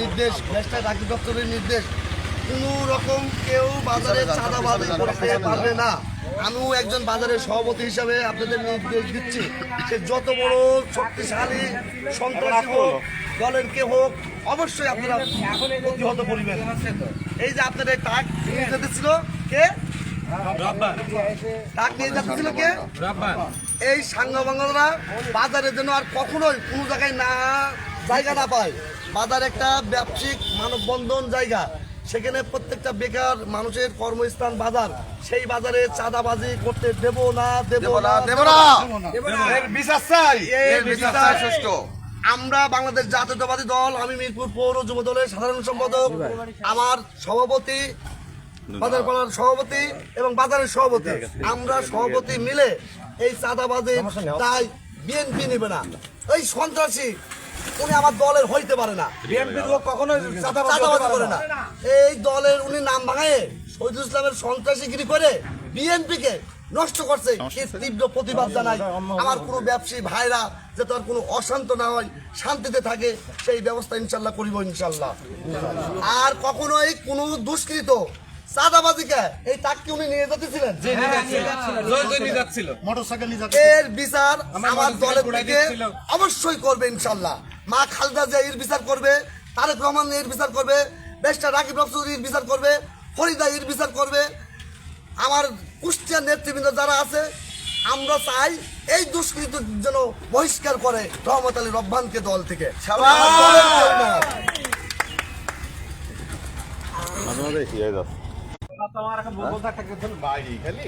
নির্দেশ ন্যাশনাল ডাকি দপ্তরের নির্দেশ কোনো রকম কেউ বাজারে চাঁদাবাজি করতে পারবে না। আমিও একজন বাজারের সভাপতি হিসাবে আপনাদের নির্দেশ দিচ্ছি। সে যত বড় শক্তিশালী সন্ত্রাসী হোক দলের কে হোক অবশ্যই আপনারা প্রতিহত করিবেন। এই যে আপনাদের টাক নিয়ে যেতেছিল কে? টাক নিয়ে যাচ্ছিল কে? এই সাংবাদিকরা বাজারে যেন আর কখনোই কোনো জায়গায় না জায়গা না পায়। বাজার একটা ব্যবসায়িক মানববন্ধন জায়গা। সেখানে প্রত্যেকটা বেকার মানুষের কর্মস্থান বাজার। সেই বাজারে চাঁদাবাজি করতে দেব না দেব না দেব না। এর বিচার চাই। বিচার আমরা বাংলাদেশ জাতীয়তাবাদী দল আমি মিরপুর পৌর যুব দলের সাধারণ সম্পাদক আমার সভাপতি বাজার পাড়ার সভাপতি এবং বাজারের সভাপতি। আমরা সভাপতি মিলে এই চাঁদাবাজি তাই বিএনপি নেবে না। এই সন্ত্রাসী উনি আমার দলের হইতে পারে না। বিএনপির লোক কখনো চাঁদাবাজি করে না। এই দলের উনি নাম ভাঙায় শহীদুল ইসলামের সন্ত্রাসীগিরি করে বিএনপিকে নষ্ট করছে। তীব্র প্রতিবাদ জানাই। আমার কোনো ব্যবসায়ী ভাইরা যে আর কোনো অশান্ত না হয় শান্তিতে থাকে সেই ব্যবস্থা ইনশাল্লাহ করিব ইনশাল্লাহ। আর কখনোই কোনো দুষ্কৃত চাঁদাবাজিকে এই তাককে উনি নিয়ে যেতেছিলেন এর বিচার আমার দলের থেকে অবশ্যই করবে ইনশাল্লাহ। মা খালদা জিয়া এর বিচার করবে তারেক রহমান এর বিচার করবে রাকিব রফসুর এর বিচার করবে ফরিদা এর বিচার করবে। আমার কুষ্টিয়ার নেতৃবৃন্দ যারা আছে আমরা চাই এই দুষ্কৃত যেন বহিষ্কার করে রহমত আলী রব্বানকে দল থেকে। তোমার একটা বলতে থাকে বাইরে খালি।